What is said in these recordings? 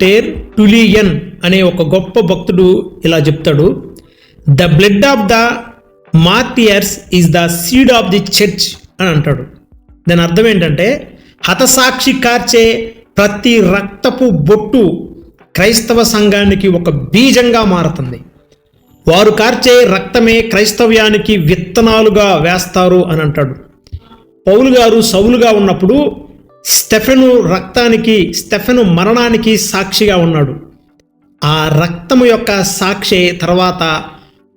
Tear టులియన్ అనే ఒక గొప్ప భక్తుడు ఇలా చెప్తాడు. The blood of the martyrs is the seed of the church అని అంటాడు. దాని అర్థం ఏంటంటే హతసాక్షి కార్చే ప్రతి రక్తపు బొట్టు క్రైస్తవ సంఘానికి ఒక బీజంగా మారుతుంది. వారు కార్చే రక్తమే క్రైస్తవ్యానికి విత్తనాలుగా వేస్తారు అని అంటాడు. పౌలు గారు సౌలుగా ఉన్నప్పుడు స్టెఫెను రక్తానికి స్టెఫెను మరణానికి సాక్షిగా ఉన్నాడు. ఆ రక్తము యొక్క సాక్షి తర్వాత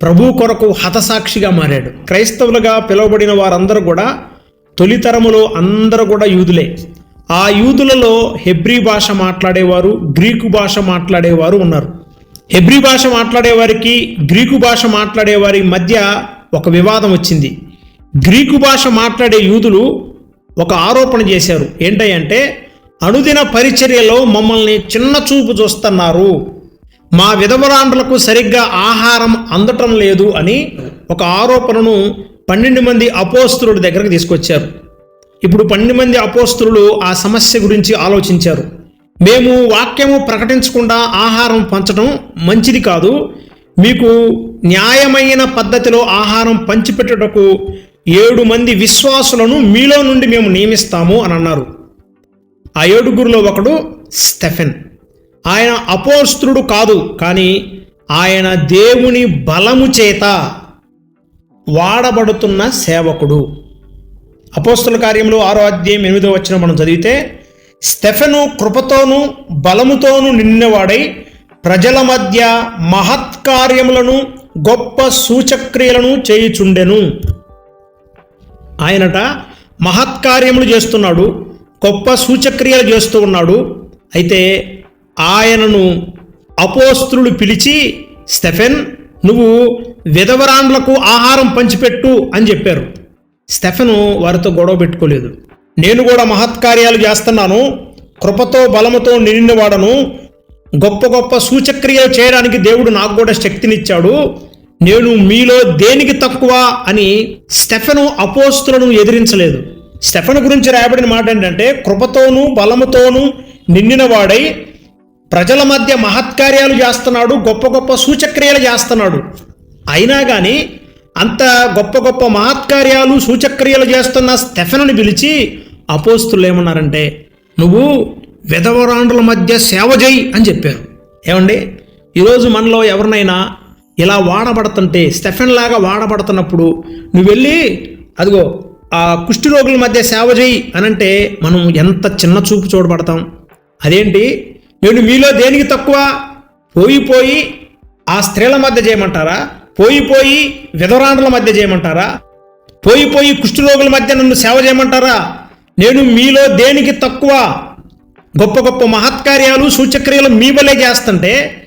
ప్రభు కొరకు హతసాక్షిగా మారాడు. క్రైస్తవులుగా పిలువబడిన వారందరూ కూడా తొలితరములో అందరూ కూడా యూదులే. ఆ యూదులలో హెబ్రీ భాష మాట్లాడేవారు గ్రీకు భాష మాట్లాడేవారు ఉన్నారు. హెబ్రీ భాష మాట్లాడేవారికి గ్రీకు భాష మాట్లాడేవారి మధ్య ఒక వివాదం వచ్చింది. గ్రీకు భాష మాట్లాడే యూదులు ఒక ఆరోపణ చేశారు. ఏంటంటే అనుదిన పరిచర్యలో మమ్మల్ని చిన్న చూపు చూస్తున్నారు. మా విధవరాండ్రులకు సరిగ్గా ఆహారం అందటం లేదు అని ఒక ఆరోపణను పన్నెండు మంది అపోస్తుల దగ్గరకు తీసుకొచ్చారు. ఇప్పుడు పన్నెండు మంది అపోస్తులు ఆ సమస్య గురించి ఆలోచించారు. మేము వాక్యము ప్రకటించకుండా ఆహారం పంచడం మంచిది కాదు. మీకు న్యాయమైన పద్ధతిలో ఆహారం పంచిపెట్టుటకు ఏడు మంది విశ్వాసులను మీలో నుండి మేము నియమిస్తాము అని అన్నారు. ఆ ఏడుగురిలో ఒకడు స్టెఫెన్. ఆయన అపోస్తుడు కాదు కానీ ఆయన దేవుని బలము చేత వాడబడుతున్న సేవకుడు. అపోస్తుల కార్యంలో ఆరో అధ్యాయం ఎనిమిదో వచ్చిన మనం చదివితే స్టెఫెను కృపతోనూ బలముతోనూ నిన్నవాడై ప్రజల మధ్య మహత్కార్యములను గొప్ప సూచక్రియలను చేయుచుండెను. ఆయనట మహత్కార్యములు చేస్తున్నాడు గొప్ప సూచక్రియలు చేస్తూ ఉన్నాడు. అయితే ఆయనను అపోస్త్రులు పిలిచి స్టెఫెన్ నువ్వు విధవరాండ్లకు ఆహారం పంచిపెట్టు అని చెప్పారు. స్టెఫెను వారితో గొడవ పెట్టుకోలేదు. నేను కూడా మహత్కార్యాలు చేస్తున్నాను కృపతో బలముతో నిండినవాడను గొప్ప గొప్ప సూచక్రియలు చేయడానికి దేవుడు నాకు కూడా శక్తినిచ్చాడు. నేను మీలో దేనికి తక్కువ అని స్టెఫెను అపోస్తులను ఎదిరించలేదు. స్టెఫెను గురించి రాయబడిన మాట ఏంటంటే కృపతోనూ బలముతోనూ నిండినవాడై ప్రజల మధ్య మహత్కార్యాలు చేస్తున్నాడు గొప్ప గొప్ప సూచక్రియలు చేస్తున్నాడు. అయినా కానీ అంత గొప్ప గొప్ప మహత్కార్యాలు సూచక్రియలు చేస్తున్న స్టెఫెనుని పిలిచి అపోస్తులు ఏమన్నారంటే నువ్వు విధవరాండ్రుల మధ్య సేవ చేయి అని చెప్పారు. ఏమండి? ఈరోజు మనలో ఎవరినైనా ఇలా వాడబడుతుంటే స్టెఫెన్ లాగా వాడబడుతున్నప్పుడు నువ్వు వెళ్ళి అదిగో ఆ కుష్టి రోగుల మధ్య సేవ చేయి అని అంటే మనం ఎంత చిన్న చూపు చూడబడతాం. అదేంటి? నేను మీలో దేనికి తక్కువ? పోయి పోయి ఆ స్త్రీల మధ్య చేయమంటారా? పోయి పోయి విధవరాండ్రుల మధ్య చేయమంటారా? పోయి పోయి కుష్ఠరోగుల మధ్య నన్ను సేవ చేయమంటారా? నేను మీలో దేనికి తక్కువ? గొప్ప గొప్ప మహత్కార్యాలు సూచక్రియలు మీ వల్లే చేస్తుంటే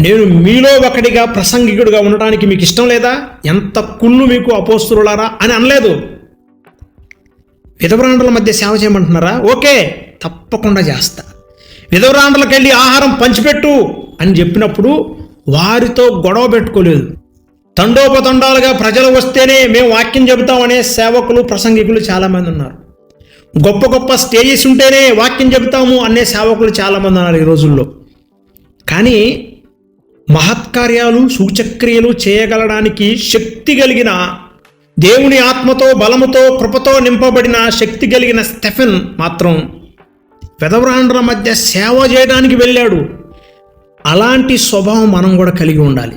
నేను మీలో ఒకటిగా ప్రసంగికుడిగా ఉండడానికి మీకు ఇష్టం లేదా? ఎంత కుళ్ళు మీకు అపోస్తులారా అని అనలేదు. విధవరాండ్రుల మధ్య సేవ చేయమంటున్నారా? ఓకే తప్పకుండా చేస్తా. విధవరాండ్రులకు వెళ్ళి ఆహారం పంచిపెట్టు అని చెప్పినప్పుడు వారితో గొడవ పెట్టుకోలేదు. తండోపతండాలుగా ప్రజలు వస్తేనే మేము వాక్యం చెబుతామనే సేవకులు ప్రసంగికులు చాలామంది ఉన్నారు. గొప్ప గొప్ప స్టేజెస్ ఉంటేనే వాక్యం చెబుతాము అనే సేవకులు చాలామంది ఉన్నారు ఈ రోజుల్లో. కానీ మహత్కార్యాలు సూచక్రియలు చేయగలడానికి శక్తి కలిగిన దేవుని ఆత్మతో బలముతో కృపతో నింపబడిన శక్తి కలిగిన స్టెఫెన్ మాత్రం పెదవరాండ్ర మధ్య సేవ చేయడానికి వెళ్ళాడు. అలాంటి స్వభావం మనం కూడా కలిగి ఉండాలి.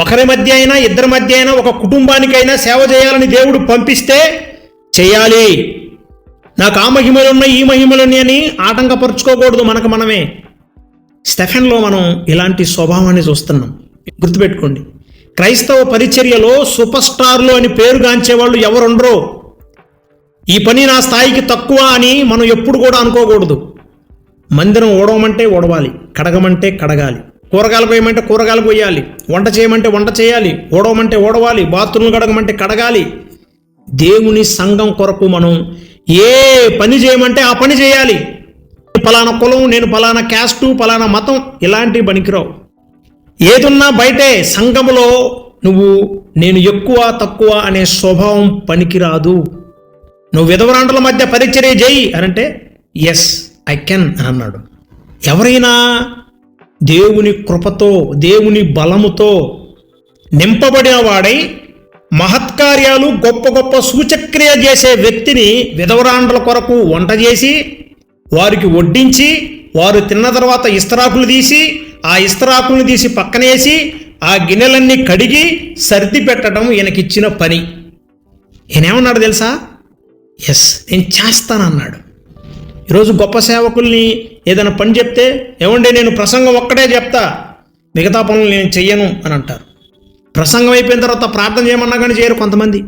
ఒకరి మధ్య అయినా ఇద్దరి మధ్య అయినా ఒక కుటుంబానికైనా సేవ చేయాలని దేవుడు పంపిస్తే చేయాలి. నాకు ఆ మహిమలు ఉన్నాయి ఈ మహిమలు ఉన్నాయి అని ఆటంకపరుచుకోకూడదు మనకు మనమే. స్టెఫెన్లో మనం ఇలాంటి స్వభావాన్ని చూస్తున్నాం. గుర్తుపెట్టుకోండి. క్రైస్తవ పరిచర్యలో సూపర్ స్టార్లు అని పేరుగాంచే వాళ్ళు ఎవరుండరో? ఈ పని నా స్థాయికి తక్కువ అని మనం ఎప్పుడు కూడా అనుకోకూడదు. మందిరం ఓడవమంటే ఓడవాలి కడగమంటే కడగాలి. కూరగాయలు పోయమంటే కూరగాయలు పోయాలి వంట చేయమంటే వంట చేయాలి ఓడవమంటే ఓడవాలి బాత్రూమ్లు కడగమంటే కడగాలి. దేవుని సంఘం కొరకు మనం ఏ పని చేయమంటే ఆ పని చేయాలి. పలానా కులం నేను పలానా క్యాస్టు పలానా మతం ఇలాంటివి పనికిరావు. ఏదున్నా బయటే సంఘములో నువ్వు నేను ఎక్కువ తక్కువ అనే స్వభావం పనికిరాదు. నువ్వు విధవరాండ్రుల మధ్య పరిచర్య చేయి అని అంటే ఎస్ ఐ కెన్ అని అన్నాడు. ఎవరైనా దేవుని కృపతో దేవుని బలముతో నింపబడిన వాడై మహత్కార్యాలు గొప్ప గొప్ప సూచక్రియ చేసే వ్యక్తిని విధవరాండ్ల కొరకు వంట చేసి వారికి వడ్డించి వారు తిన్న తర్వాత ఇస్తరాకులు తీసి ఆ ఇస్తరాకులను తీసి పక్కనేసి ఆ గిన్నెలన్నీ కడిగి సర్ది పెట్టడం ఈయనకిచ్చిన పని. ఈయనేమన్నాడు తెలుసా? ఎస్ నేను చేస్తానన్నాడు. ఈరోజు గొప్ప సేవకుల్ని ఏదైనా పని చెప్తే ఏమండి నేను ప్రసంగం ఒక్కటే చెప్తా మిగతా పనులు నేను చెయ్యను అని అంటారు. ప్రసంగం అయిపోయిన తర్వాత ప్రార్థన చేయమన్నా కానీ చేయరు కొంతమంది.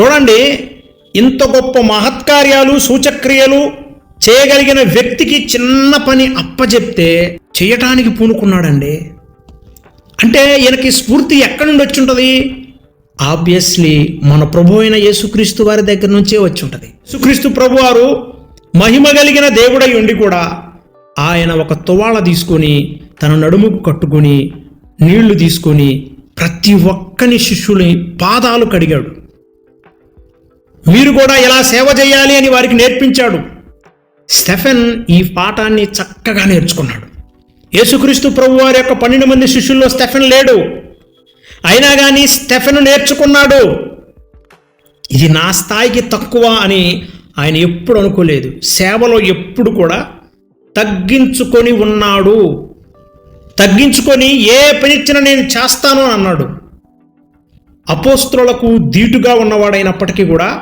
చూడండి ఇంత గొప్ప మహత్కార్యాలు సూచక్రియలు చేయగలిగిన వ్యక్తికి చిన్న పని అప్పచెప్తే చేయటానికి పూనుకున్నాడండి. అంటే ఈయనకి స్ఫూర్తి ఎక్కడి నుండి వచ్చి ఉంటుంది ఆబ్వియస్లీ మన ప్రభు అయిన యేసుక్రీస్తు వారి దగ్గర నుంచే వచ్చి ఉంటుంది. యేసుక్రీస్తు ప్రభు వారు మహిమ కలిగిన దేవుడై ఉండి కూడా ఆయన ఒక తువాళ తీసుకొని తన నడుముకు కట్టుకొని నీళ్ళు తీసుకొని ప్రతి ఒక్కని శిష్యుని పాదాలు కడిగాడు. మీరు కూడా ఎలా సేవ చేయాలి అని వారికి నేర్పించాడు. స్టెఫెన్ ఈ పాఠాన్ని చక్కగా నేర్చుకున్నాడు. యేసుక్రీస్తు ప్రభు వారి యొక్క పన్నెండు మంది శిష్యుల్లో స్టెఫెన్ లేడు. అయినా కానీ స్టెఫెన్ నేర్చుకున్నాడు. ఇది నా స్థాయికి తక్కువ అని ఆయన ఎప్పుడు అనుకోలేదు. సేవలో ఎప్పుడు కూడా తగ్గించుకొని ఉన్నాడు. తగ్గించుకొని ఏ పనిచ్చినా నేను చేస్తాను అని అన్నాడు. అపోస్త్రులకు ధీటుగా ఉన్నవాడైనప్పటికీ కూడా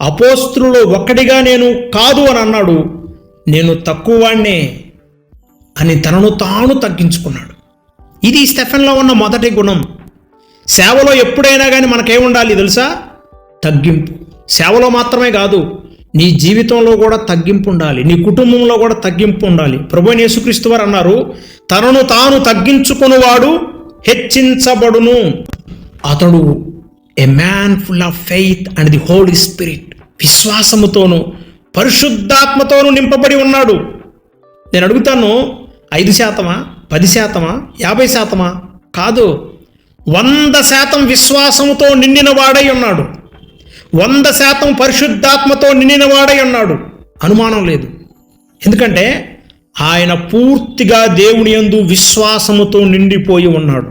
అపోస్త్రులు ఒక్కడిగా నేను కాదు అని అన్నాడు. నేను తక్కువవాణ్ణే అని తనను తాను తగ్గించుకున్నాడు. ఇది స్టెఫెన్లో ఉన్న మొదటి గుణం. సేవలో ఎప్పుడైనా కానీ మనకేముండాలి తెలుసా? తగ్గింపు. సేవలో మాత్రమే కాదు నీ జీవితంలో కూడా తగ్గింపు ఉండాలి నీ కుటుంబంలో కూడా తగ్గింపు ఉండాలి. ప్రభు యేసుక్రీస్తు వారు అన్నారు తనను తాను తగ్గించుకునివాడు హెచ్చించబడును. అతడు a man full of faith and the holy spirit. విశ్వాసముతోను పరిశుద్ధాత్మతోను నింపబడి ఉన్నాడు. నేను అడుగుతాను ఐదు శాతమా పది శాతమా యాభై శాతమా? కాదు వంద శాతం విశ్వాసముతో నిండిన వాడై ఉన్నాడు. వంద శాతం పరిశుద్ధాత్మతో నిండిన వాడై ఉన్నాడు. అనుమానం లేదు. ఎందుకంటే ఆయన పూర్తిగా దేవుని యందు విశ్వాసముతో నిండిపోయి ఉన్నాడు.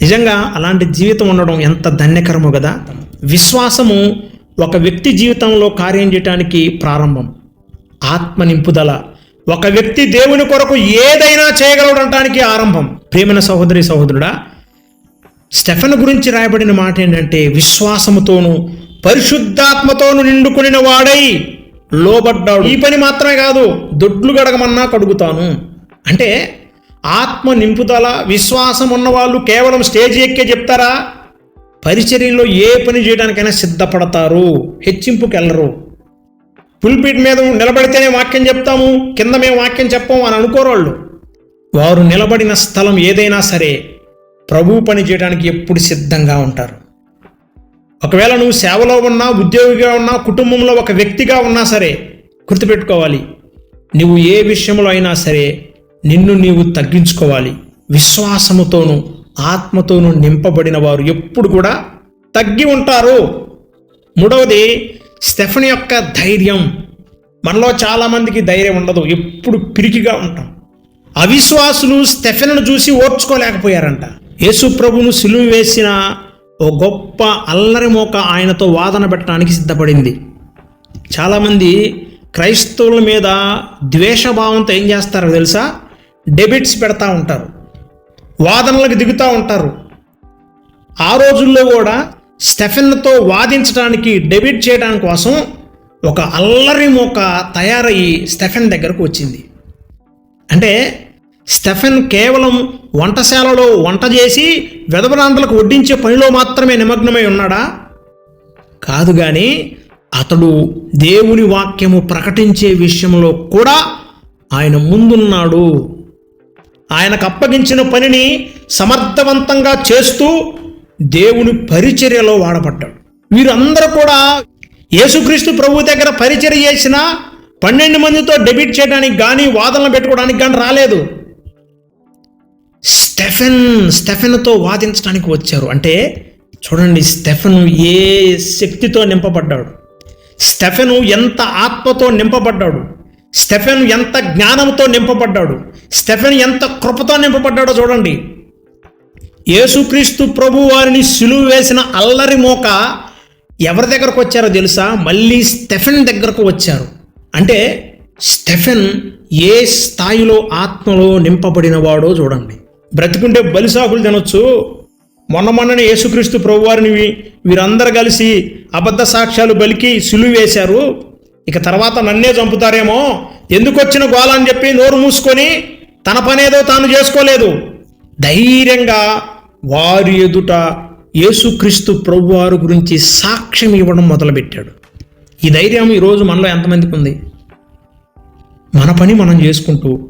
నిజంగా అలాంటి జీవితం ఉండడం ఎంత ధన్యకరమో కదా. విశ్వాసము ఒక వ్యక్తి జీవితంలో కార్యం చేయటానికి ప్రారంభం ఆత్మ నింపుదల ఒక వ్యక్తి దేవుని కొరకు ఏదైనా చేయగలవడానికి ఆరంభం. ప్రేమన సహోదరి సహోదరుడా స్టెఫన్ గురించి రాయబడిన మాట ఏంటంటే విశ్వాసముతోను పరిశుద్ధాత్మతోను నిండుకునిన వాడై లోబడ్డాడు. ఈ పని మాత్రమే కాదు దొడ్లు గడగమన్నా కడుగుతాను. అంటే ఆత్మ నింపుదల విశ్వాసం ఉన్నవాళ్ళు కేవలం స్టేజ్ ఎక్కే చెప్తారా? పరిచర్యలో ఏ పని చేయడానికైనా సిద్ధపడతారు. హెచ్చింపుకి వెళ్ళరు పుల్పిట్ మీద నిలబడితేనే వాక్యం చెప్తాము కింద మేము వాక్యం చెప్పాము అని అనుకోరోళ్ళు వారు నిలబడిన స్థలం ఏదైనా సరే ప్రభు పని చేయడానికి ఎప్పుడు సిద్ధంగా ఉంటారు. ఒకవేళ నువ్వు సేవలో ఉన్నా ఉద్యోగిగా ఉన్నా కుటుంబంలో ఒక వ్యక్తిగా ఉన్నా సరే గుర్తుపెట్టుకోవాలి. నువ్వు ఏ విషయంలో అయినా సరే నిన్ను నీవు తగ్గించుకోవాలి. విశ్వాసముతోనూ ఆత్మతోనూ నింపబడిన వారు ఎప్పుడు కూడా తగ్గి ఉంటారు. మూడవది స్టెఫన్ యొక్క ధైర్యం. మనలో చాలామందికి ధైర్యం ఉండదు. ఎప్పుడు పిరికిగా ఉంటాం. అవిశ్వాసులు స్టెఫెన్ను చూసి ఓర్చుకోలేకపోయారంట. యేసు ప్రభును సిలువ వేసిన ఓ గొప్ప అల్లరి మోక ఆయనతో వాదన పెట్టడానికి సిద్ధపడింది. చాలామంది క్రైస్తవుల మీద ద్వేషభావంతో ఏం చేస్తారో తెలుసా? డెబిట్స్ పెడతా ఉంటారు. వాదనలకు దిగుతూ ఉంటారు. ఆ రోజుల్లో కూడా స్టెఫెన్తో వాదించడానికి డెబిట్ చేయడం కోసం ఒక అల్లరి మోక తయారయ్యి స్టెఫెన్ దగ్గరకు వచ్చింది. అంటే స్టెఫెన్ కేవలం వంటశాలలో వంట చేసి వెదవరాంతలకు వడ్డించే పనిలో మాత్రమే నిమగ్నమై ఉన్నాడా? కాదు కానీ అతడు దేవుని వాక్యము ప్రకటించే విషయంలో కూడా ఆయన ముందున్నాడు. ఆయనకు అప్పగించిన పనిని సమర్థవంతంగా చేస్తూ దేవుని పరిచర్యలో వాడబడ్డాడు. వీరందరూ కూడా యేసుక్రీస్తు ప్రభు దగ్గర పరిచర్య చేసిన పన్నెండు మందితో డెబిట్ చేయడానికి కానీ వాదనలు పెట్టుకోవడానికి కానీ రాలేదు. స్టెఫెన్ స్టెఫెన్తో వాదించడానికి వచ్చారు. అంటే చూడండి స్టెఫెన్ ఏ శక్తితో నింపబడ్డాడు? స్టెఫెను ఎంత ఆత్మతో నింపబడ్డాడు? స్టెఫెన్ ఎంత జ్ఞానంతో నింపబడ్డాడు? స్టెఫెన్ ఎంత కృపతో నింపబడ్డాడో చూడండి. యేసుక్రీస్తు ప్రభు వారిని సులువు వేసిన అల్లరి మోక ఎవరి దగ్గరకు వచ్చారో తెలుసా? మళ్ళీ స్టెఫెన్ దగ్గరకు వచ్చారు. అంటే స్టెఫెన్ ఏ స్థాయిలో ఆత్మలో నింపబడినవాడో చూడండి. బ్రతికుంటే బలిసాకులు తినొచ్చు. మొన్న మొన్ననే యేసుక్రీస్తు ప్రభువారిని వీరందరూ కలిసి అబద్ధ సాక్ష్యాలు బలికి సిలువ వేశారు. ఇక తర్వాత నన్నే చంపుతారేమో. ఎందుకు వచ్చిన అని చెప్పి నోరు మూసుకొని తన పనేదో తాను చేసుకోలేదు. ధైర్యంగా వారి ఎదుట యేసుక్రీస్తు ప్రభువారు గురించి సాక్ష్యం ఇవ్వడం మొదలుపెట్టాడు. ఈ ధైర్యం ఈరోజు మనలో ఎంతమందికి ఉంది? మన పని మనం చేసుకుంటూ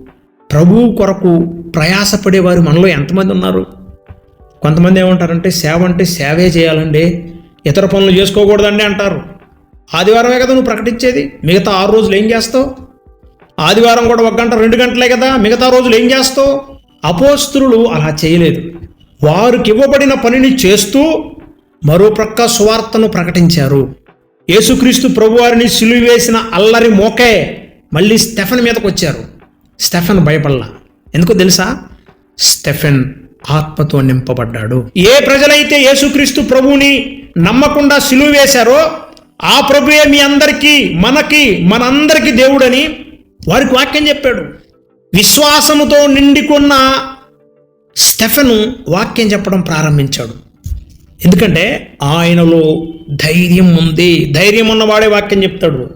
ప్రభువు కొరకు ప్రయాసపడేవారు మనలో ఎంతమంది ఉన్నారు? కొంతమంది ఏమంటారంటే సేవ అంటే సేవే చేయాలండి ఇతర పనులు చేసుకోకూడదండి అంటారు. ఆదివారమే కదా నువ్వు ప్రకటించేది? మిగతా ఆరు రోజులు ఏం చేస్తావు? ఆదివారం కూడా ఒక గంట రెండు గంటలే కదా? మిగతా రోజులు ఏం చేస్తావు? అపోస్తులు అలా చేయలేదు. వారికి ఇవ్వబడిన పనిని చేస్తూ మరో ప్రక్క సువార్తను ప్రకటించారు. యేసుక్రీస్తు ప్రభువారిని సిలువ వేసిన అల్లరి మోకే మళ్ళీ స్టెఫెన్ మీదకు వచ్చారు. స్టెఫెన్ భయపడలా. ఎందుకో తెలుసా? స్టెఫెన్ ఆత్మతో నింపబడ్డాడు. ఏ ప్రజలైతే యేసుక్రీస్తు ప్రభువుని నమ్మకుండా సిలువ వేశారో ఆ ప్రభుయే మీ అందరికీ మనకి మనందరికీ దేవుడని వారికి వాక్యం చెప్పాడు. విశ్వాసముతో నిండికున్న స్టెఫెను వాక్యం చెప్పడం ప్రారంభించాడు. ఎందుకంటే ఆయనలో ధైర్యం ఉంది. ధైర్యం ఉన్నవాడే వాక్యం చెప్తాడు.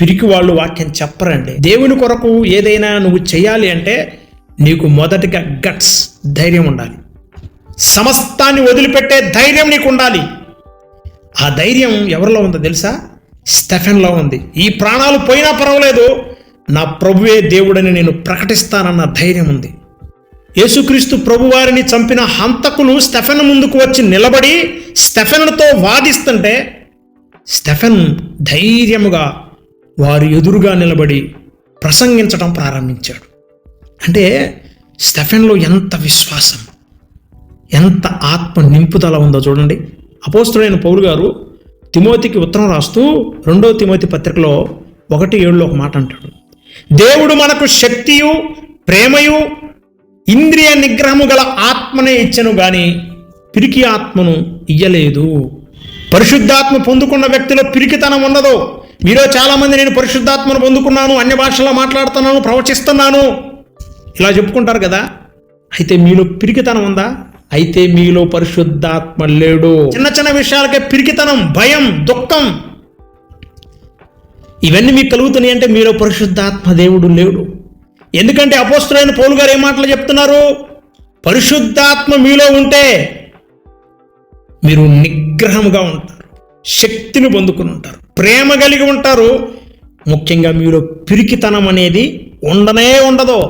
పిరికి వాళ్ళు వాక్యం చెప్పరండి. దేవుని కొరకు ఏదైనా నువ్వు చేయాలి అంటే నీకు మొదటిగా గట్స్ ధైర్యం ఉండాలి. సమస్తాన్ని వదిలిపెట్టే ధైర్యం నీకు ఉండాలి ఆ ధైర్యం ఎవరిలో ఉందో తెలుసా? స్టెఫెన్లో ఉంది. ఈ ప్రాణాలు పోయినా పర్వాలేదు. నా ప్రభువే దేవుడని నేను ప్రకటిస్తానన్న ధైర్యం ఉంది. యేసుక్రీస్తు ప్రభువారిని చంపిన హంతకులు స్టెఫెన్ ముందుకు వచ్చి నిలబడి స్టెఫెన్తో వాదిస్తుంటే స్టెఫెన్ ధైర్యముగా వారి ఎదురుగా నిలబడి ప్రసంగించడం ప్రారంభించాడు. అంటే స్టెఫెన్లో ఎంత విశ్వాసం ఎంత ఆత్మ నింపుదల ఉందో చూడండి. అపోస్తుడైన పౌలు గారు తిమోతికి ఉత్తరం రాస్తూ రెండో తిమోతి పత్రికలో ఒకటి ఏడులో ఒక మాట అంటాడు. దేవుడు మనకు శక్తియు ప్రేమయు ఇంద్రియ నిగ్రహము గల ఆత్మనే ఇచ్చను గాని పిరికి ఆత్మను ఇయ్యలేదు. పరిశుద్ధాత్మ పొందుకున్న వ్యక్తిలో పిరికితనం ఉండదు మీలో చాలామంది నేను పరిశుద్ధాత్మను పొందుకున్నాను అన్య భాషలో మాట్లాడుతున్నాను ప్రవచిస్తున్నాను. ఇలా చెప్పుకుంటారు కదా. అయితే మీలో పిరికితనం ఉందా? అయితే మీలో పరిశుద్ధాత్మ లేడు. చిన్న చిన్న విషయాలకే పిరికితనం భయం దుఃఖం. ఇవన్నీ మీకు కలుగుతున్నాయి అంటే మీలో పరిశుద్ధాత్మ దేవుడు లేడు. ఎందుకంటే అపోస్తులైన పౌలు గారు ఏ మాటలు చెప్తున్నారు? పరిశుద్ధాత్మ మీలో ఉంటే మీరు నిగ్రహంగా ఉంటారు శక్తిని పొందుకుని ఉంటారు ప్రేమ కలిగి ఉంటారు. ముఖ్యంగా మీలో పిరికితనం అనేది ఉండనే ఉండదు.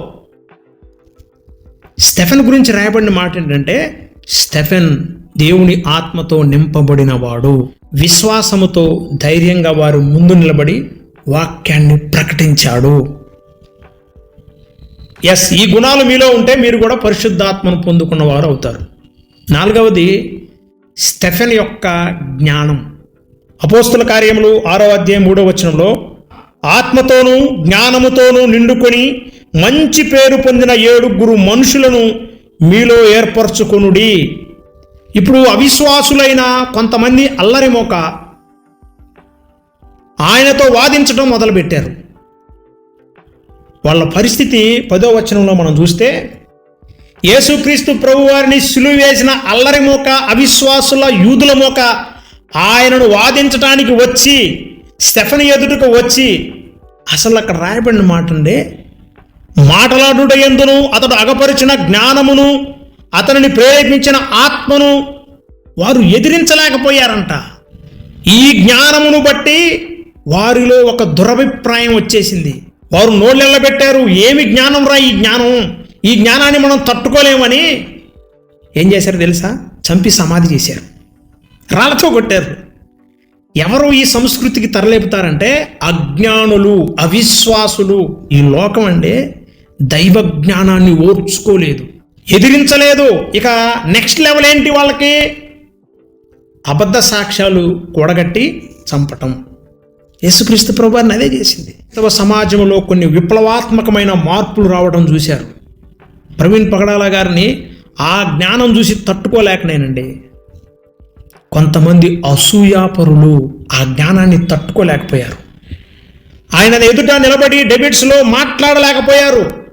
స్టెఫెన్ గురించి రాయబడిన మాట ఏంటంటే స్టెఫెన్ దేవుని ఆత్మతో నింపబడిన వాడు విశ్వాసముతో ధైర్యంగా వారు ముందు నిలబడి వాక్యాన్ని ప్రకటించాడు. ఎస్ ఈ గుణాలు మీలో ఉంటే మీరు కూడా పరిశుద్ధాత్మను పొందుకున్న వారు అవుతారు. నాలుగవది స్టెఫెన్ యొక్క జ్ఞానం. అపోస్తుల కార్యములు ఆరో అధ్యాయం మూడో వచనంలో ఆత్మతోనూ జ్ఞానముతోనూ నిండుకొని మంచి పేరు పొందిన ఏడుగురు మనుషులను మీలో ఏర్పరచుకొనుడి. ఇప్పుడు అవిశ్వాసులైన కొంతమంది అల్లరిమోక ఆయనతో వాదించడం మొదలుపెట్టారు. వాళ్ళ పరిస్థితి పదో వచనంలో మనం చూస్తే యేసుక్రీస్తు ప్రభు వారిని సులువేసిన వేసిన అవిశ్వాసుల యూదుల మోక ఆయనను వాదించడానికి వచ్చి స్టెఫన్ ఎదుటకు వచ్చి అసలు అక్కడ రాయబడిన మాట అండి మాటలాడుట ఎందును? అతడు అగపరిచిన జ్ఞానమును అతనిని ప్రేరేపించిన ఆత్మను వారు ఎదిరించలేకపోయారంట. ఈ జ్ఞానమును బట్టి వారిలో ఒక దురభిప్రాయం వచ్చేసింది. వారు నోళ్ళెళ్ళబెట్టారు ఏమి జ్ఞానం రా ఈ జ్ఞానం? ఈ జ్ఞానాన్ని మనం తట్టుకోలేమని. ఏం చేశారు తెలుసా? చంపి సమాధి చేశారు. రాళ్ళతో కొట్టారు. ఎవరు ఈ సంస్కృతికి తరలేపుతారంటే అజ్ఞానులు అవిశ్వాసులు. ఈ లోకం అంటే దైవ జ్ఞానాన్ని ఓర్చుకోలేదు. ఎదిరించలేదు. ఇక నెక్స్ట్ లెవెల్ ఏంటి వాళ్ళకి? అబద్ధ సాక్ష్యాలు కూడగట్టి చంపటం. యేసుక్రీస్తు ప్రభువారిని అదే చేసింది. క్రైస్తవ సమాజంలో కొన్ని విప్లవాత్మకమైన మార్పులు రావడం చూశారు. ప్రవీణ్ పగడాల గారిని ఆ జ్ఞానం చూసి తట్టుకోలేకనేనండి. కొంతమంది అసూయాపరులు ఆ జ్ఞానాన్ని తట్టుకోలేకపోయారు. ఆయన ఎదుట నిలబడి డెబిట్స్లో మాట్లాడలేకపోయారు.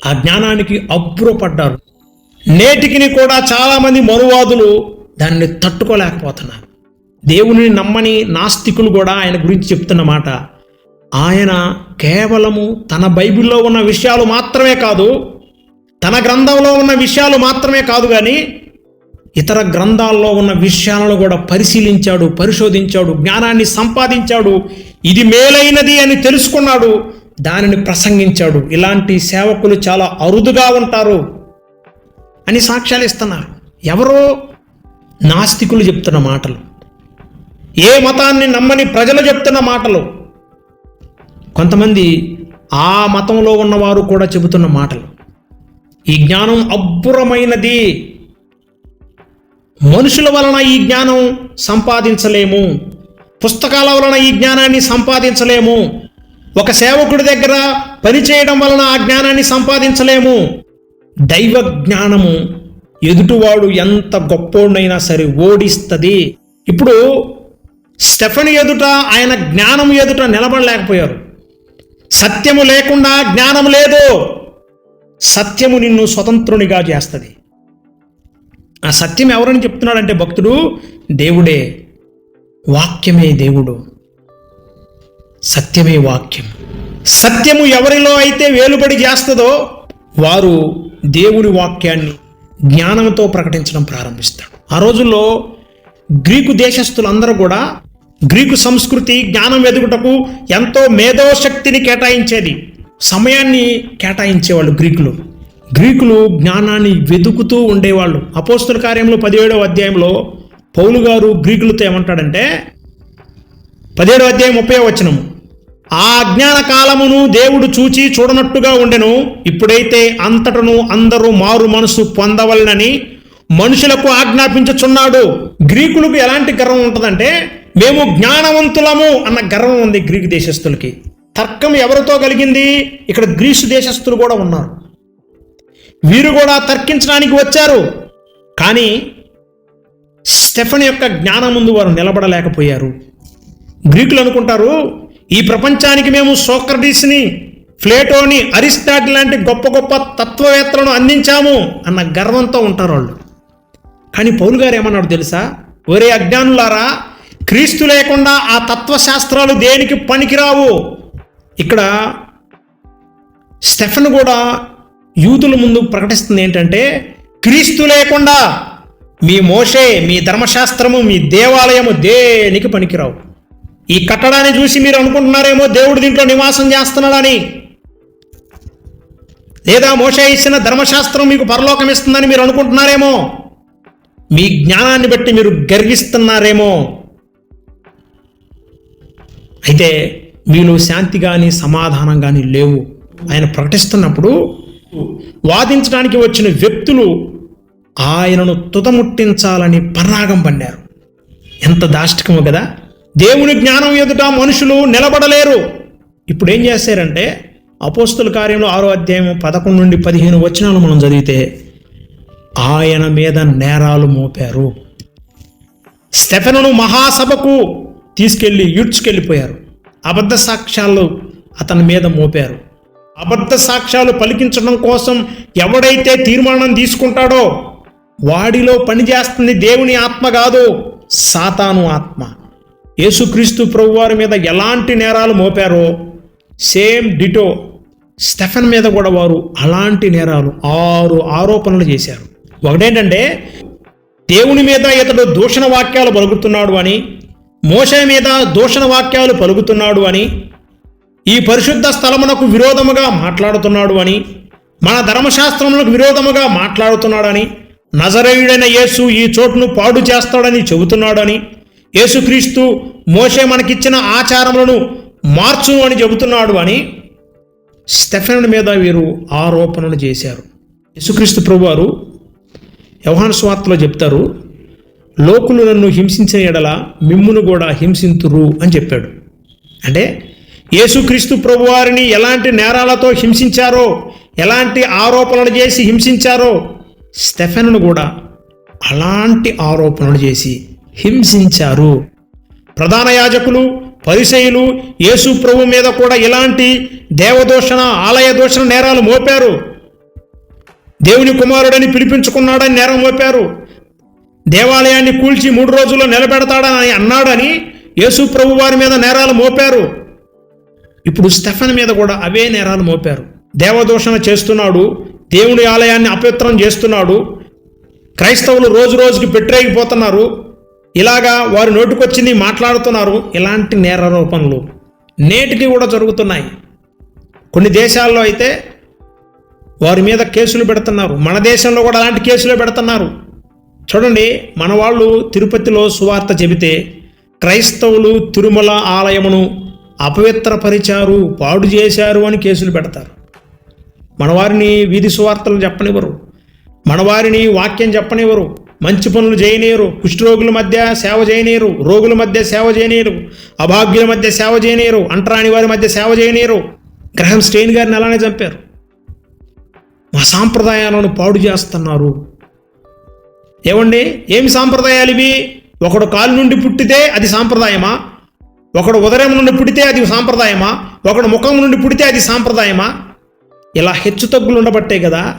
ఆ జ్ఞానానికి అబ్బురపడ్డారు. నేటికిని కూడా చాలామంది మరువాదులు దాన్ని తట్టుకోలేకపోతున్నారు. దేవుని నమ్మని నాస్తికులు కూడా ఆయన గురించి చెప్తున్న మాట ఆయన కేవలము తన బైబిల్లో ఉన్న విషయాలు మాత్రమే కాదు తన గ్రంథంలో ఉన్న విషయాలు మాత్రమే కాదు కానీ ఇతర గ్రంథాల్లో ఉన్న విషయాలను కూడా పరిశీలించాడు పరిశోధించాడు జ్ఞానాన్ని సంపాదించాడు ఇది మేలైనది అని తెలుసుకున్నాడు దానిని ప్రసంగించాడు. ఇలాంటి సేవకులు చాలా అరుదుగా ఉంటారు అని సాక్ష్యాలు ఇస్తున్నారు. ఎవరో నాస్తికులు చెప్తున్న మాటలు. ఏ మతాన్ని నమ్మని ప్రజలు చెప్తున్న మాటలు. కొంతమంది ఆ మతంలో ఉన్నవారు కూడా చెబుతున్న మాటలు. ఈ జ్ఞానం అబ్బురమైనది. మనుషుల వలన ఈ జ్ఞానం సంపాదించలేము. పుస్తకాల వలన ఈ జ్ఞానాన్ని సంపాదించలేము. ఒక సేవకుడి దగ్గర పనిచేయడం వలన ఆ జ్ఞానాన్ని సంపాదించలేము. దైవ జ్ఞానము ఎదుటివాడు ఎంత గొప్పోడైనా సరే ఓడిస్తుంది. ఇప్పుడు స్టెఫన్ ఎదుట ఆయన జ్ఞానం ఎదుట నిలబడలేకపోయారు. సత్యము లేకుండా జ్ఞానం లేదు. సత్యము నిన్ను స్వతంత్రునిగా చేస్తుంది. ఆ సత్యం ఎవరని చెప్తున్నాడంటే భక్తుడు దేవుడే వాక్యమే దేవుడు. సత్యమే వాక్యం. సత్యము ఎవరిలో అయితే వేలుబడి చేస్తుందో వారు దేవుని వాక్యాన్ని జ్ఞానంతో ప్రకటించడం ప్రారంభిస్తాడు. ఆ రోజుల్లో గ్రీకు దేశస్థులందరూ కూడా గ్రీకు సంస్కృతి జ్ఞానం వెదుగుటకు ఎంతో మేధోశక్తిని కేటాయించేది. సమయాన్ని కేటాయించేవాళ్ళు గ్రీకులు. గ్రీకులు జ్ఞానాన్ని వెతుకుతూ ఉండేవాళ్ళు. అపోస్తుల కార్యంలో పదిహేడవ అధ్యాయంలో పౌలు గారు గ్రీకులతో ఏమంటాడంటే పదిహేడో అధ్యాయం ముప్పై వచనము ఆ అజ్ఞాన కాలమును దేవుడు చూచి చూడనట్టుగా ఉండెను. ఇప్పుడైతే అంతటను అందరూ మారు మనసు పొందవలనని మనుషులకు ఆజ్ఞాపించుచున్నాడు. గ్రీకులకు ఎలాంటి గర్వం ఉంటుందంటే మేము జ్ఞానవంతులము అన్న గర్వం ఉంది గ్రీకు దేశస్తులకి తర్కం ఎవరితో కలిగింది? ఇక్కడ గ్రీసు దేశస్తులు కూడా ఉన్నారు. వీరు కూడా తర్కించడానికి వచ్చారు. కానీ స్టెఫన్ యొక్క జ్ఞానం ముందు వారు నిలబడలేకపోయారు. గ్రీకులు అనుకుంటారు ఈ ప్రపంచానికి మేము సోక్రటీస్ని ప్లేటోని అరిస్టాటిల్ లాంటి గొప్ప గొప్ప తత్వవేత్తలను అందించాము అన్న గర్వంతో ఉంటారు వాళ్ళు. కానీ పౌలు గారు ఏమన్నాడు తెలుసా? ఒరే అజ్ఞానులారా క్రీస్తు లేకుండా ఆ తత్వశాస్త్రాలు దేనికి పనికిరావు? ఇక్కడ స్టెఫన్ కూడా యూతుల ముందు ప్రకటిస్తుంది ఏంటంటే క్రీస్తు లేకుండా మీ మోషే మీ ధర్మశాస్త్రము మీ దేవాలయము దేనికి పనికిరావు? ఈ కట్టడాన్ని చూసి మీరు అనుకుంటున్నారేమో దేవుడు దీంట్లో నివాసం చేస్తున్నాడని. లేదా మోష ఇచ్చిన ధర్మశాస్త్రం మీకు పరలోకం ఇస్తుందని మీరు అనుకుంటున్నారేమో. మీ జ్ఞానాన్ని బట్టి మీరు గర్విస్తున్నారేమో. అయితే మీలో శాంతి కానీ సమాధానం కానీ లేవు. ఆయన ప్రకటిస్తున్నప్పుడు వాదించడానికి వచ్చిన వ్యక్తులు ఆయనను తుదముట్టించాలని పన్నాగం పన్నారు ఎంత దాష్టికమో కదా? దేవుని జ్ఞానం ఎదుట మనుషులు నిలబడలేరు. ఇప్పుడు ఏం చేశారంటే అపోస్తుల కార్యంలో ఆరో అధ్యాయం పదకొండు నుండి పదిహేను వచనాలు మనం చదివితే ఆయన మీద నేరాలు మోపారు. స్టెఫెనును మహాసభకు తీసుకెళ్ళి ఈడ్చుకెళ్ళిపోయారు అబద్ధ సాక్ష్యాలు అతని మీద మోపారు. అబద్ధ సాక్ష్యాలు పలికించడం కోసం ఎవడైతే తీర్మానం తీసుకుంటాడో వాడిలో పనిచేస్తుంది దేవుని ఆత్మ కాదు సాతాను ఆత్మ. యేసుక్రీస్తు ప్రభువారి మీద ఎలాంటి నేరాలు మోపారో సేమ్ డిటో స్టెఫన్ మీద కూడా వారు అలాంటి నేరాలు ఆరు ఆరోపణలు చేశారు. ఒకటేంటంటే దేవుని మీద ఇతడు దూషణ వాక్యాలు పలుకుతున్నాడు అని మోస మీద దూషణ వాక్యాలు పలుకుతున్నాడు అని ఈ పరిశుద్ధ స్థలమునకు విరోధముగా మాట్లాడుతున్నాడు అని మన ధర్మశాస్త్రములకు విరోధముగా మాట్లాడుతున్నాడని నజరేయుడైన యేసు ఈ చోటును పాడు చేస్తాడని చెబుతున్నాడని యేసుక్రీస్తు మోషే మనకిచ్చిన ఆచారములను మార్చు అని చెబుతున్నాడు అని స్టెఫెన్ మీద వీరు ఆరోపణలు చేశారు. యేసుక్రీస్తు ప్రభువారు యవహాన్ స్వార్తలో చెప్తారు లోకులు నన్ను హింసించిన ఎడల మిమ్మును కూడా హింసింతురు అని చెప్పాడు. అంటే యేసుక్రీస్తు ప్రభువారిని ఎలాంటి నేరాలతో హింసించారో ఎలాంటి ఆరోపణలు చేసి హింసించారో స్టెఫెన్ను కూడా అలాంటి ఆరోపణలు చేసి హింసించారు. ప్రధాన యాజకులు పరిసయులు యేసు ప్రభు మీద కూడా ఇలాంటి దేవదూషణ ఆలయ దూషణ నేరాలు మోపారు. దేవుని కుమారుడని పిలిపించుకున్నాడని నేరం మోపారు. దేవాలయాన్ని కూల్చి మూడు రోజుల్లో నిలబెడతాడని అన్నాడని యేసు ప్రభు వారి మీద నేరాలు మోపారు. ఇప్పుడు స్టెఫన్ మీద కూడా అవే నేరాలు మోపారు. దేవదూషణ చేస్తున్నాడు దేవుని ఆలయాన్ని అపవిత్రం చేస్తున్నాడు క్రైస్తవులు రోజు రోజుకి పెట్టరేగిపోతున్నారు ఇలాగా వారి నోటికొచ్చింది మాట్లాడుతున్నారు ఇలాంటి నేరారోపణలు నేటికి కూడా జరుగుతున్నాయి. కొన్ని దేశాల్లో అయితే వారి మీద కేసులు పెడుతున్నారు. మన దేశంలో కూడా అలాంటి కేసులు పెడుతున్నారు. చూడండి మన వాళ్ళు తిరుపతిలో సువార్త చెబితే క్రైస్తవులు తిరుమల ఆలయమును అపవిత్రపరిచారు పాడు చేశారు అని కేసులు పెడతారు. మనవారిని వీధి సువార్తలు చెప్పనివ్వరు. మనవారిని వాక్యం చెప్పనివ్వరు. మంచి పనులు చేయనీరు కుష్ఠరోగుల మధ్య సేవ చేయనీరు రోగుల మధ్య సేవ చేయనీరు అభాగ్యుల మధ్య సేవ చేయనీరు అంటరాని వారి మధ్య సేవ చేయనీరు గ్రహం స్టెయిన్ గారిని అలానే చంపారు. మా సాంప్రదాయాలను పాడు చేస్తున్నారు. ఏమండి? ఏమి సాంప్రదాయాలు ఇవి? ఒకడు కాలు నుండి పుట్టితే అది సాంప్రదాయమా? ఒకడు ఉదరం నుండి పుడితే అది సాంప్రదాయమా? ఒకడు ముఖం నుండి పుడితే అది సాంప్రదాయమా? ఇలా హెచ్చు తగ్గులు ఉండబట్టే కదా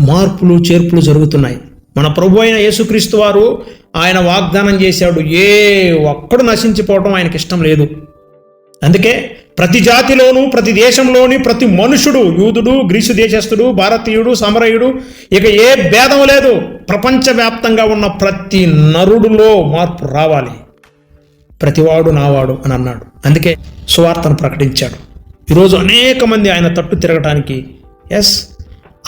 మార్పులు చేర్పులు జరుగుతున్నాయి. మన ప్రభు అయిన యేసుక్రీస్తు వారు ఆయన వాగ్దానం చేశాడు. ఏ ఒక్కడు నశించిపోవడం ఆయనకి ఇష్టం లేదు. అందుకే ప్రతి జాతిలోనూ ప్రతి దేశంలోని ప్రతి మనుషుడు యూదుడు గ్రీసు దేశస్థుడు భారతీయుడు సమరయుడు ఇక ఏ భేదం లేదు. ప్రపంచవ్యాప్తంగా ఉన్న ప్రతి నరుడులో మార్పు రావాలి. ప్రతివాడు నావాడు అని అన్నాడు. అందుకే సువార్తను ప్రకటించాడు. ఈరోజు అనేక మంది ఆయన తట్టు తిరగటానికి ఎస్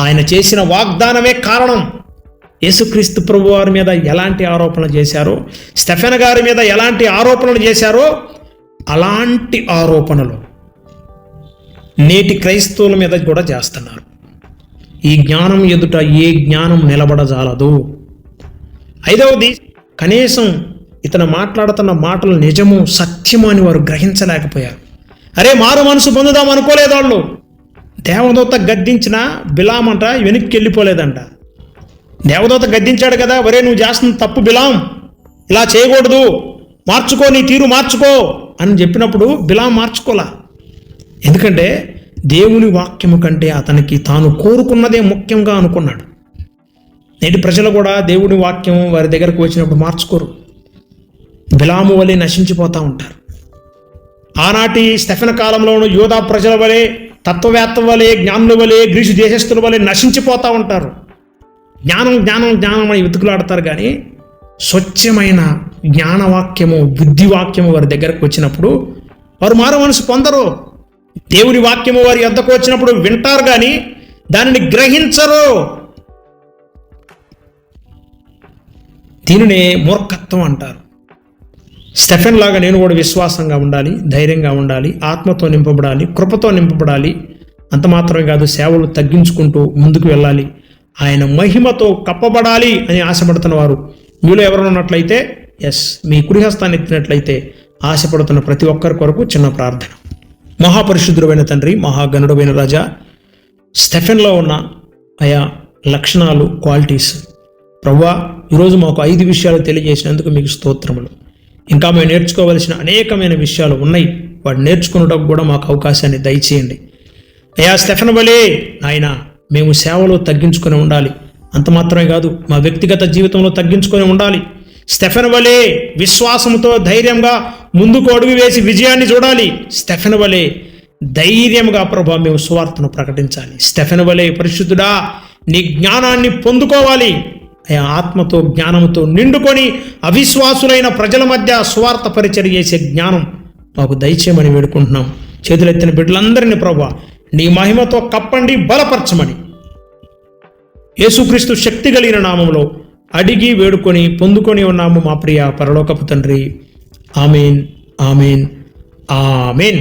ఆయన చేసిన వాగ్దానమే కారణం. యేసుక్రీస్తు ప్రభు వారి మీద ఎలాంటి ఆరోపణలు చేశారో స్టెఫెన్ గారి మీద ఎలాంటి ఆరోపణలు చేశారో అలాంటి ఆరోపణలు నేటి క్రైస్తవుల మీద కూడా చేస్తున్నారు. ఈ జ్ఞానం ఎదుట ఏ జ్ఞానం నిలబడజాలదు. ఐదవది కనీసం ఇతను మాట్లాడుతున్న మాటలు నిజము సత్యము అని వారు గ్రహించలేకపోయారు. అరే మారు మనసు పొందుదాం అనుకోలేదు వాళ్ళు. దేవదూత గద్దించిన బిలామంట వెనక్కి వెళ్ళిపోలేదంట. దేవదూత గద్దించాడు కదా వరే నువ్వు చేస్తున్న తప్పు బిలాం. ఇలా చేయకూడదు. మార్చుకో నీ తీరు మార్చుకో. అని చెప్పినప్పుడు బిలాం మార్చుకోలా. ఎందుకంటే దేవుని వాక్యము కంటే అతనికి తాను కోరుకున్నదే ముఖ్యంగా అనుకున్నాడు. నేటి ప్రజలు కూడా దేవుని వాక్యం వారి దగ్గరకు వచ్చినప్పుడు మార్చుకోరు. బిలాము వలె నశించిపోతూ ఉంటారు. ఆనాటి స్టెఫెన్ కాలంలోనూ యోధా ప్రజల వలె తత్వవేత్త వలె జ్ఞానుల వలె గ్రీసు దేశస్తుల వలె నశించిపోతూ ఉంటారు. జ్ఞానం జ్ఞానం జ్ఞానం అని వెతుకులాడతారు కానీ స్వచ్ఛమైన జ్ఞానవాక్యము బుద్ధివాక్యము వారి దగ్గరకు వచ్చినప్పుడు వారు మారు మనసు పొందరు. దేవుని వాక్యము వారి వద్దకు వచ్చినప్పుడు వింటారు కానీ దానిని గ్రహించరు. దీనినే మూర్ఖత్వం అంటారు. స్టెఫెన్ లాగా నేను కూడా విశ్వాసంగా ఉండాలి ధైర్యంగా ఉండాలి ఆత్మతో నింపబడాలి కృపతో నింపబడాలి. అంత మాత్రమే కాదు సేవలు తగ్గించుకుంటూ ముందుకు వెళ్ళాలి. ఆయన మహిమతో కప్పబడాలి అని ఆశపడుతున్న వారు. మీలో ఎవరైనా ఉన్నట్లయితే ఎస్ మీ కుడిహస్తాన్ని ఎత్తినట్లయితే ఆశపడుతున్న ప్రతి ఒక్కరి కొరకు చిన్న ప్రార్థన. మహాపరిశుద్ధుడైన తండ్రి మహాగణుడమైన రాజా స్టెఫెన్లో ఉన్న ఆయా లక్షణాలు క్వాలిటీస్. ప్రవ్వా ఈరోజు మాకు ఐదు విషయాలు తెలియజేసినందుకు మీకు స్తోత్రములు. ఇంకా మేము నేర్చుకోవలసిన అనేకమైన విషయాలు ఉన్నాయి. వాటిని నేర్చుకున్నటకు కూడా మాకు అవకాశాన్ని దయచేయండి. అయ్యా స్టెఫెన్ వలే నాయనా మేము సేవలో తగ్గించుకొని ఉండాలి. అంత మాత్రమే కాదు మా వ్యక్తిగత జీవితంలో తగ్గించుకొని ఉండాలి. స్టెఫెన్ వలే విశ్వాసంతో ధైర్యంగా ముందుకు అడుగు వేసి విజయాన్ని చూడాలి. స్టెఫెన్ వలే ధైర్యంగా ప్రభా మేము సువార్తను ప్రకటించాలి. స్టెఫెన్ వలే పరిశుద్ధుడా నీ జ్ఞానాన్ని పొందుకోవాలి. అయా ఆత్మతో జ్ఞానంతో నిండుకొని అవిశ్వాసులైన ప్రజల మధ్య స్వార్థ పరిచయం చేసే జ్ఞానం మాకు దయచేయమని వేడుకుంటున్నాం. చేతులెత్తిన బిడ్డలందరినీ ప్రభా నీ మహిమతో కప్పండి బలపరచమని. యేసుక్రీస్తు శక్తి కలిగిన నామంలో అడిగి వేడుకొని పొందుకొని ఉన్నాము మా ప్రియ పరలోకపు తండ్రి. Amen amen amen.